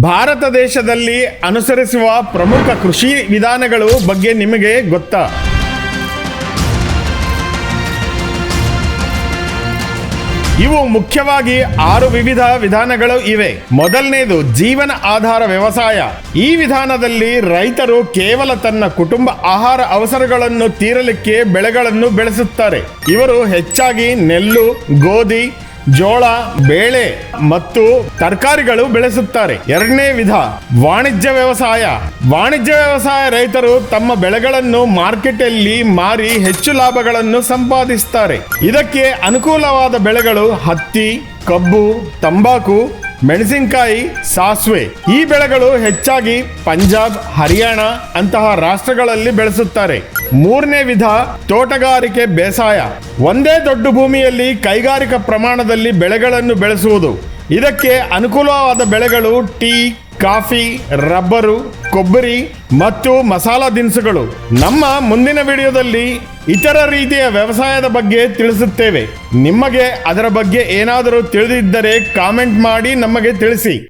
ಭಾರತ ದೇಶದಲ್ಲಿ ಅನುಸರಿಸುವ ಪ್ರಮುಖ ಕೃಷಿ ವಿಧಾನಗಳು ಬಗ್ಗೆ ನಿಮಗೆ ಗೊತ್ತಾ? ಇವು ಮುಖ್ಯವಾಗಿ ಆರು ವಿವಿಧ ವಿಧಾನಗಳು ಇವೆ. ಮೊದಲನೇದು ಜೀವನ ಆಧಾರ ವ್ಯವಸಾಯ. ಈ ವಿಧಾನದಲ್ಲಿ ರೈತರು ಕೇವಲ ತನ್ನ ಕುಟುಂಬ ಆಹಾರ ಅವಸರಗಳನ್ನು ತೀರಲಿಕ್ಕೆ ಬೆಳೆಗಳನ್ನು ಬೆಳೆಸುತ್ತಾರೆ. ಇವರು ಹೆಚ್ಚಾಗಿ ನೆಲ್ಲು, ಗೋಧಿ ಜೋಳ, ಬೇಳೆ ಮತ್ತು ತರಕಾರಿಗಳು ಬೆಳೆಸುತ್ತಾರೆ. ಎರಡನೇ ವಿಧ, ವಾಣಿಜ್ಯ ವ್ಯವಸಾಯ. ವಾಣಿಜ್ಯ ವ್ಯವಸಾಯ ರೈತರು ತಮ್ಮ ಬೆಳೆಗಳನ್ನು ಮಾರ್ಕೆಟಲ್ಲಿ ಮಾರಿ ಹೆಚ್ಚು ಲಾಭಗಳನ್ನು ಸಂಪಾದಿಸುತ್ತಾರೆ. ಇದಕ್ಕೆ ಅನುಕೂಲವಾದ ಬೆಳೆಗಳು ಹತ್ತಿ, ಕಬ್ಬು, ತಂಬಾಕು, ಮೆಣಸಿನಕಾಯಿ, ಸಾಸಿವೆ. ಈ ಬೆಳೆಗಳು ಹೆಚ್ಚಾಗಿ ಪಂಜಾಬ್, ಹರಿಯಾಣ ಅಂತಹ ರಾಷ್ಟ್ರಗಳಲ್ಲಿ ಬೆಳೆಸುತ್ತಾರೆ. ಮೂರನೇ ವಿಧ ತೋಟಗಾರಿಕೆ ಬೇಸಾಯ. ಒಂದೇ ದೊಡ್ಡ ಭೂಮಿಯಲ್ಲಿ ಕೈಗಾರಿಕಾ ಪ್ರಮಾಣದಲ್ಲಿ ಬೆಳೆಗಳನ್ನು ಬೆಳೆಸುವುದು. ಇದಕ್ಕೆ ಅನುಕೂಲವಾದ ಬೆಳೆಗಳು ಟೀ, ಕಾಫಿ, ರಬ್ಬರು, ಕೊಬ್ಬರಿ ಮತ್ತು ಮಸಾಲ ದಿನಸುಗಳು. ನಮ್ಮ ಮುಂದಿನ ವಿಡಿಯೋದಲ್ಲಿ ಇತರ ರೀತಿಯ ವ್ಯವಸಾಯದ ಬಗ್ಗೆ ತಿಳಿಸುತ್ತೇವೆ. ನಿಮಗೆ ಅದರ ಬಗ್ಗೆ ಏನಾದರೂ ತಿಳಿದಿದ್ದರೆ ಕಾಮೆಂಟ್ ಮಾಡಿ ನಮಗೆ ತಿಳಿಸಿ.